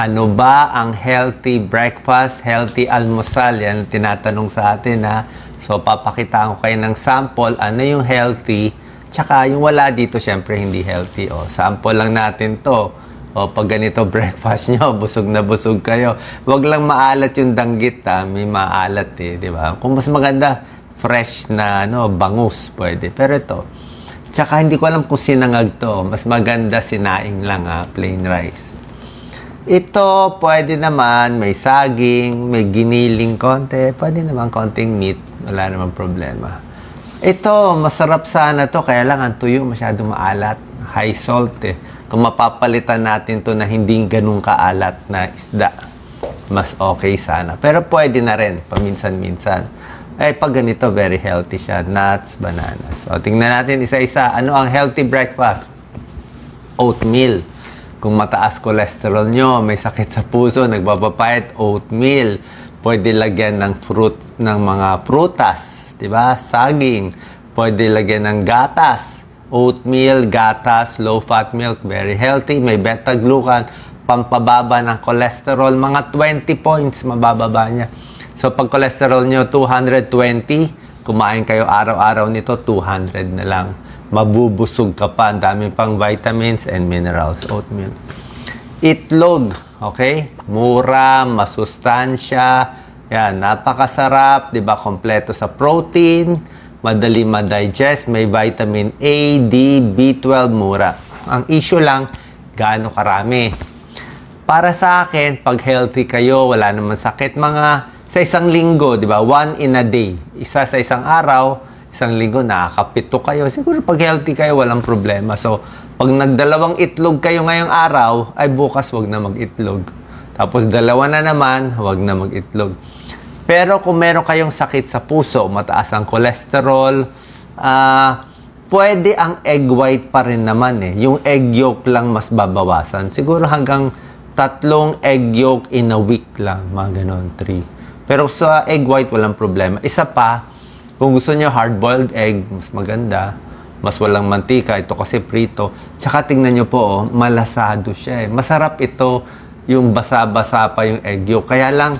Ano ba ang healthy breakfast, healthy almusal? Yan tinatanong sa atin ha. So, papakitaan ko kayo ng sample. Ano yung healthy? Tsaka yung wala dito, syempre hindi healthy. O, sample lang natin to. O, pag ganito breakfast nyo, busog na busog kayo. Huwag lang maalat yung danggit ha. May maalat eh, di ba? Kung mas maganda, fresh na ano, bangus, pwede. Pero ito, tsaka hindi ko alam kung sinangag to. Mas maganda sinaing lang ha, plain rice. Ito, pwede naman, may saging, may giniling konti, pwede naman konting meat, wala naman problema. Ito, masarap sana to, kaya lang ang tuyo masyado maalat, high salt eh. Kung mapapalitan natin to na hindi ganun kaalat na isda, mas okay sana. Pero pwede na rin, paminsan-minsan. Eh, pag ganito, very healthy siya. Nuts, bananas. O, tingnan natin isa-isa. Ano ang healthy breakfast? Oatmeal. Kung mataas cholesterol nyo, may sakit sa puso, nagbabapayat, oatmeal. Pwede lagyan ng fruit, ng mga prutas, di ba? Saging. Pwede lagyan ng gatas. Oatmeal, gatas, low-fat milk, very healthy. May beta-glucan, pampababa ng cholesterol. Mga 20 points, mabababa niya. So, pag cholesterol nyo 220, kumain kayo araw-araw nito, 200 na lang mabubusog ka pa. Ang dami pang vitamins and minerals. Oatmeal. Itlog. Okay? Mura, masustansya. Yan, napakasarap. di ba Kompleto sa protein. Madali ma-digest. May vitamin A, D, B12. Mura. Ang issue lang, gaano karami. Para sa akin, pag healthy kayo, wala naman sakit, mga sa isang linggo, di ba? One in a day. Isa sa isang araw, isang linggo, nakakapito kayo. Siguro pag healthy kayo, walang problema. So, pag nagdalawang itlog kayo ngayong araw, ay bukas wag na mag-itlog. Tapos dalawa na naman, wag na mag-itlog. Pero kung meron kayong sakit sa puso, mataas ang cholesterol, ah, pwede ang egg white pa rin naman eh. Yung egg yolk lang mas babawasan. Siguro hanggang tatlong egg yolk in a week lang, mga ganon, three. Pero sa egg white, walang problema. Isa pa, kung gusto nyo hard-boiled egg, mas maganda. Mas walang mantika. Ito kasi prito. Tsaka tingnan nyo po, oh, malasado siya eh. Masarap ito yung basa-basa pa yung egg yolk. Kaya lang,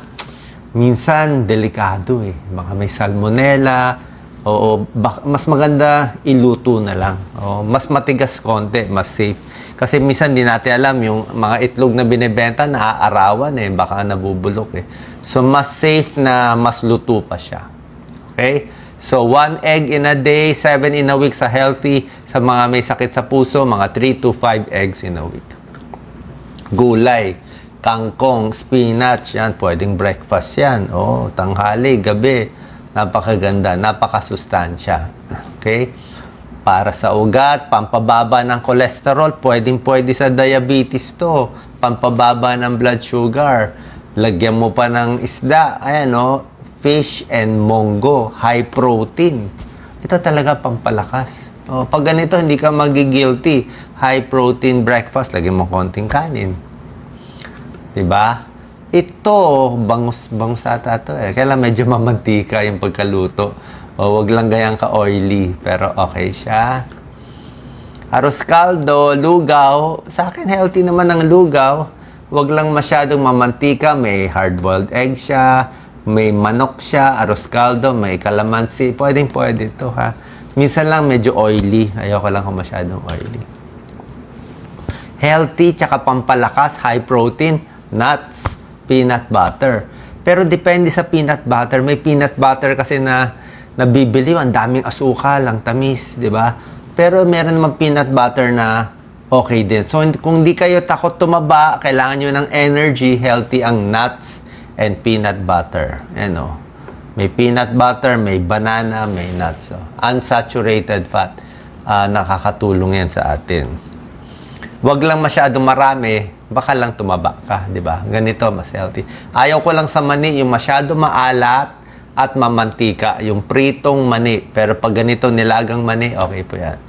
minsan delikado eh. Baka may salmonella. Oo, bak- mas maganda iluto na lang. Oo, mas matigas konti, mas safe. Kasi minsan di natin alam yung mga itlog na binebenta naaarawan eh, baka nabubulok eh. So mas safe na mas luto pa siya. Okay? So, one egg in a day, seven in a week sa healthy. Sa mga may sakit sa puso, mga 3 to 5 eggs in a week. Gulay, kangkong, spinach, yan, pwedeng breakfast yan. Oh, tanghali, gabi. Napakaganda, napakasustansya. Okay? Para sa ugat, pampababa ng cholesterol, pwedeng pwede sa diabetes to. Pampababa ng blood sugar. Lagyan mo pa ng isda, ayan oh, fish and mongo, high protein. Ito talaga pampalakas. O, pag ganito, hindi ka magigilty. High protein breakfast, lagyan mo konting kanin. 'Di ba? Ito, bangus, bangus ata to eh. Kaya lang medyo mamantika yung pagkaluto. O, wag lang gayang ka-oily, pero okay siya. Arroz caldo, lugaw. Sa akin, healthy naman ang lugaw. Wag lang masyadong mamantika. May hard-boiled egg siya. May manok siya, arroz caldo, may kalamansi. Pwedeng pwede ito ha. Minsan lang medyo oily. Ayoko lang kung masyadong oily. Healthy, tsaka pampalakas, high protein, nuts, peanut butter. Pero depende sa peanut butter. May peanut butter kasi na nabibili, ang daming asukal, ang tamis, di ba? Pero meron naman peanut butter na okay din. So, kung di kayo takot tumaba, kailangan nyo ng energy, healthy ang nuts and peanut butter. Ano? May peanut butter, may banana, may nuts. So, unsaturated fat. Ah, nakakatulong yan sa atin. Huwag lang masyadong marami, baka lang tumaba ka, di ba? Ganito, mas healthy. Ayaw ko lang sa mani, yung masyado maalat at mamantika, yung pritong mani. Pero pag ganito nilagang mani, okay po yan.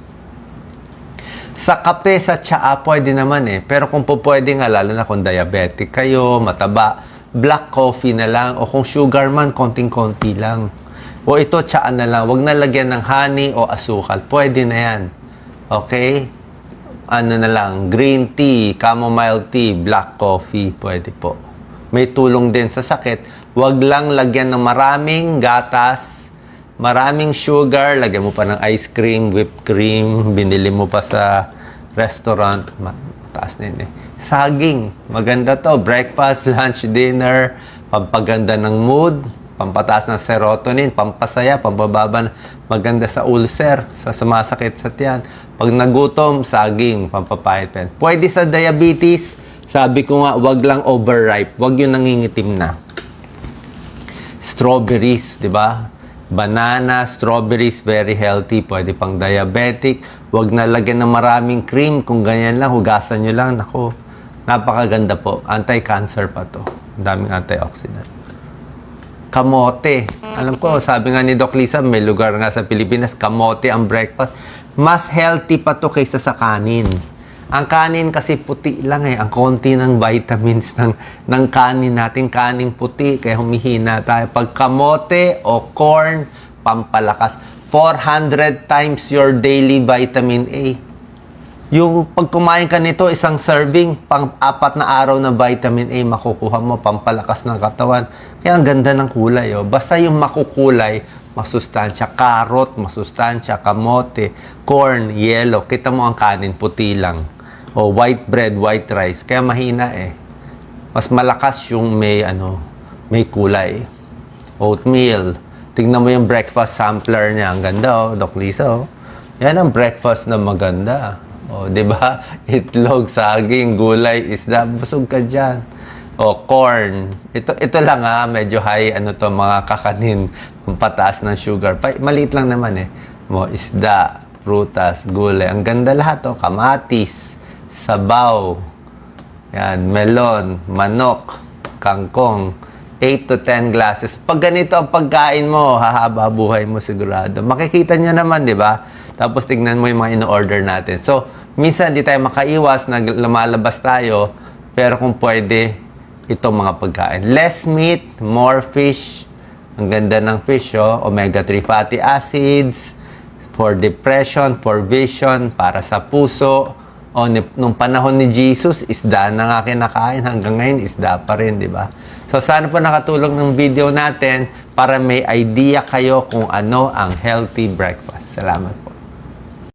Sa kape, sa tsaa, pwede naman eh. Pero kung po pwede nga, lalo na kung diabetic kayo, mataba, black coffee na lang. O kung sugar man, konting-konti lang. O ito, tsaa na lang. Huwag na lagyan ng honey o asukal. Pwede na yan. Okay? ano na lang, green tea, chamomile tea, black coffee, pwede po. May tulong din sa sakit. Huwag lang lagyan ng maraming gatas, maraming sugar, lagyan mo pa ng ice cream, whipped cream, binili mo pa sa restaurant. Taas yun eh. Saging, maganda to. Breakfast, lunch, dinner, pampaganda ng mood, pampataas ng serotonin, pampasaya, pampababa, maganda sa ulcer, sa sumasakit sa tiyan. Pag nagutom, saging, pampapahit. Pwede sa diabetes, sabi ko nga, wag lang overripe, wag yung nangingitim na. Strawberries, di ba? Banana, strawberries, very healthy. Pwede pang diabetic. Huwag na lagyan ng maraming cream. Kung ganyan lang, hugasan nyo lang. Nako, napakaganda po. Anti-cancer pa to. Ang daming antioxidant. Kamote. Alam ko, sabi nga ni Doc Lisa, may lugar nga sa Pilipinas, kamote ang breakfast. Mas healthy pa to kaysa sa kanin. Ang kanin kasi puti lang eh. Ang konti ng vitamins ng, ng kanin natin, kanin puti. Kaya humihina tayo. Pag kamote o corn, pampalakas. 400 times your daily vitamin A. Yung pag kumain ka nito, isang serving, pang apat na araw na vitamin A makukuha mo, pampalakas ng katawan. Kaya ang ganda ng kulay. Oh. Basta yung makukulay, masustansya. Carrot, masustansya. Kamote, corn, yellow. Kita mo ang kanin, puti lang. O white bread, white rice. Kaya mahina eh. Mas malakas yung may, ano, may kulay. Oatmeal. Tingnan mo yung breakfast sampler niya. Ang ganda, oh. Doc Lisa, oh. Yan ang breakfast na maganda. O, di ba? Itlog, saging, gulay, isda. Busog ka dyan. O, corn. Ito, ito lang ha, medyo high, ano to, mga kakanin. Pataas ng sugar. Pa, maliit lang naman eh. Mo, isda, prutas, gulay. Ang ganda lahat, oh. Kamatis, sabaw, yan, melon, manok, kangkong, 8 to 10 glasses. Pag ganito ang pagkain mo, hahaba buhay mo sigurado. Makikita nyo naman, di ba? Tapos tignan mo yung mga in-order natin. So, minsan di tayo makaiwas na lumalabas tayo, pero kung pwede, itong mga pagkain. Less meat, more fish. Ang ganda ng fish, oh. Omega-3 fatty acids, for depression, for vision, para sa puso. O, nung panahon ni Jesus, isda na nga kinakain. Hanggang ngayon, isda pa rin, di ba? So, sana po nakatulong ng video natin para may idea kayo kung ano ang healthy breakfast. Salamat po.